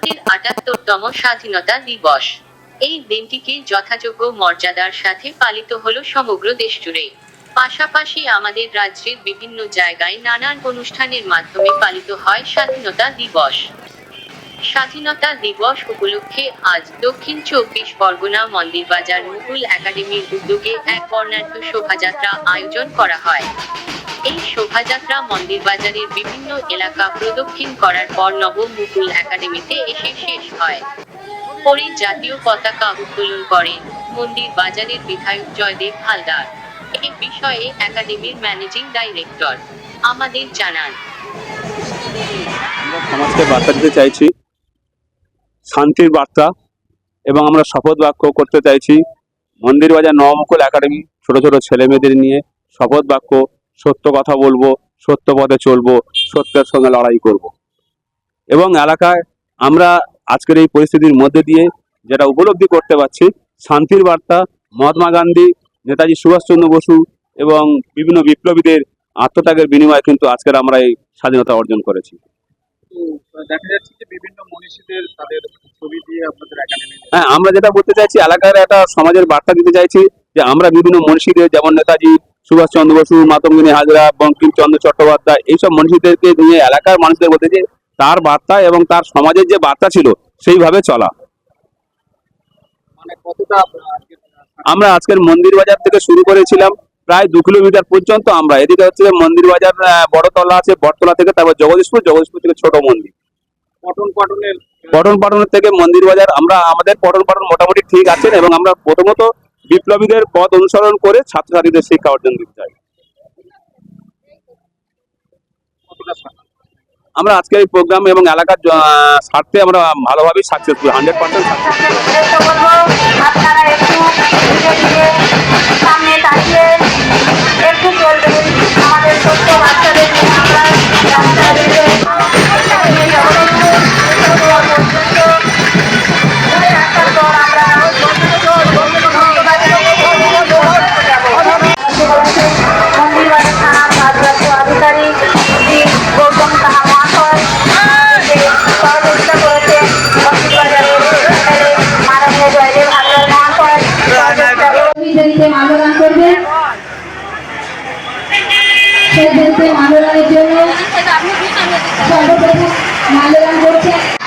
ভারতের আটাত্তরতম স্বাধীনতা দিবস। এই দিনটিকে যথাযোগ্য মর্যাদার সাথে পালিত হলো সমগ্র দেশ জুড়ে। পাশাপাশি আমাদের রাজ্যের বিভিন্ন জায়গায় নানান অনুষ্ঠানের মাধ্যমে পালিত হয় স্বাধীনতা দিবস। স্বাধীনতা দিবস উপলক্ষে আজ দক্ষিণ চব্বিশ পরগনা মন্দিরবাজার মুকুল একাডেমির উদ্যোগে এক বর্ণাঢ্য শোভাযাত্রা আয়োজন করা হয়। এই মন্দির বাজারের বিভিন্ন এলাকা প্রদক্ষিণ করার পর নব মুকুল একাডেমিতে এসে শেষ হয়। পরে জাতীয় পতাকা উত্তোলন করেন মন্দির বাজারের বিধায়ক জয়দেব হালদার। এ বিষয়ে একাডেমির ম্যানেজিং ডাইরেক্টর আমাদের জানান। সমাজকে বার্তা দিতে চাইছি, শান্তির বার্তা, এবং আমরা শপথ বাক্য করতে চাইছি মন্দির বাজার নবমুকুল একাডেমি ছোট ছোট ছেলে মেয়েদের নিয়ে শপথ বাক্য সত্য কথা বলব সত্য পথে চলবো সত্যের সঙ্গে লড়াই করব। এবং এলাকায় আমরা আজকের এই পরিস্থিতির মধ্যে দিয়ে যেটা উপলব্ধি করতে পারছি শান্তির বার্তা মহাত্মা গান্ধী নেতাজি সুভাষচন্দ্র বসু এবং বিভিন্ন বিপ্লবীদের আত্মত্যাগের বিনিময়ে কিন্তু আজকের আমরা এই স্বাধীনতা অর্জন করেছি দেখা যাচ্ছে যে বিভিন্ন মনীষীদের তাদের ছবি দিয়ে আপনাদের একাডেমি হ্যাঁ আমরা যেটা বলতে চাইছি এলাকার একটা সমাজের বার্তা দিতে চাইছি যে আমরা বিভিন্ন মনীষীদের যেমন নেতাজি সুভাষচন্দ্র বসু মাতঙ্গিনী হাজরা বঙ্কিমচন্দ্র চট্টোপাধ্যায় এইসব মনীষীদেরকে নিয়ে এলাকার মানুষদের বলতে যে তার বার্তা এবং তার সমাজের যে বার্তা ছিল সেইভাবে চলা। মানে আজকে আমরা আজকের মন্দির বাজার থেকে শুরু করেছিলাম প্রায় দু কিলোমিটার পর্যন্ত আমরা। এদিকে হচ্ছে মন্দির বাজার বড়তলা আছে বটতলা থেকে তারপর জগদীশপুর জগদীশপুর থেকে ছোট মন্দির। পঠন পাঠনের পটন পাটনের থেকে মন্দির বাজার আমরা আমাদের পটন পাটন মোটামুটি ঠিক আছেন এবং আমরা প্রথমত বিপ্লবীদের পথ অনুসরণ করে ছাত্রছাত্রীদের শিক্ষা অর্জন দিতে চাই আমরা আজকের এই প্রোগ্রাম এবং এলাকার স্বার্থে আমরা ভালোভাবেই সাকসেসফুল হান্ড্রেড পার্সেন্ট দেরিতে মাল্যদানের জন্য সর্বপ্রথম মাল্যদান করছেন